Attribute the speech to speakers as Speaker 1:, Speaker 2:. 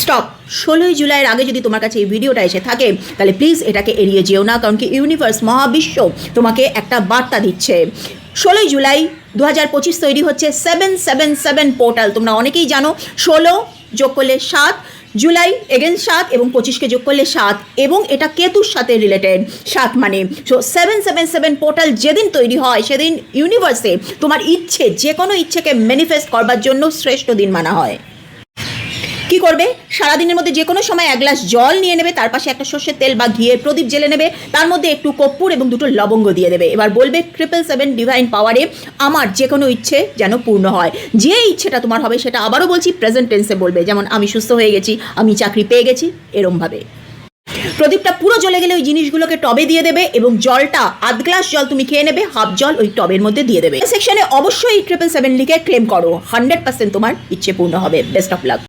Speaker 1: Stop ষোলোই জুলাইয়ের আগে যদি তোমার কাছে এই ভিডিওটা এসে থাকে, তাহলে প্লিজ এটাকে এড়িয়ে যেও না, কারণ কি ইউনিভার্স মহাবিশ্ব তোমাকে একটা বার্তা দিচ্ছে। ষোলোই জুলাই দু হাজার পঁচিশ তৈরি হচ্ছে সেভেন সেভেন সেভেন পোর্টাল তোমরা অনেকেই জানো, ষোলো যোগ করলে সাত, জুলাই এগেন সাত এবং পঁচিশকে যোগ করলে সাত, এবং এটা কেতুর সাথে রিলেটেড সাত মানে so seven seven seven portal যেদিন তৈরি হয়, সেদিন ইউনিভার্সে তোমার ইচ্ছে যে কোনো ইচ্ছেকে ম্যানিফেস্ট করবার জন্য শ্রেষ্ঠ দিন মানা হয়। করবে, সারাদিনের মধ্যে যে কোনো সময় এক গ্লাস জল নিয়ে নেবে, তার পাশে একটা সর্ষের তেল বা ঘিয়ের প্রদীপ জেলে নেবে, তার মধ্যে একটু কর্পূর এবং দুটো লবঙ্গ দিয়ে দেবে। এবার বলবে ট্রিপল সেভেন ডিভাইন পাওয়ারে আমার যে কোনো ইচ্ছে যেন পূর্ণ হয়। যে ইচ্ছেটা তোমার হবে, সেটা আবারও বলছি প্রেজেন্ট টেন্সে বলবে, যেমন, আমি সুস্থ হয়ে গেছি, আমি চাকরি পেয়ে গেছি, এরমভাবে। প্রদীপটা পুরো জ্বলে গেলে ওই জিনিসগুলোকে টবে দিয়ে দেবে এবং জলটা, আধ গ্লাস জল তুমি খেয়ে নেবে, হাফ জল ওই টবের মধ্যে দিয়ে দেবে। সেকশনে অবশ্যই ট্রিপল সেভেন লিখে ক্লেম করো হান্ড্রেড পার্সেন্ট তোমার ইচ্ছে পূর্ণ হবে। Best of luck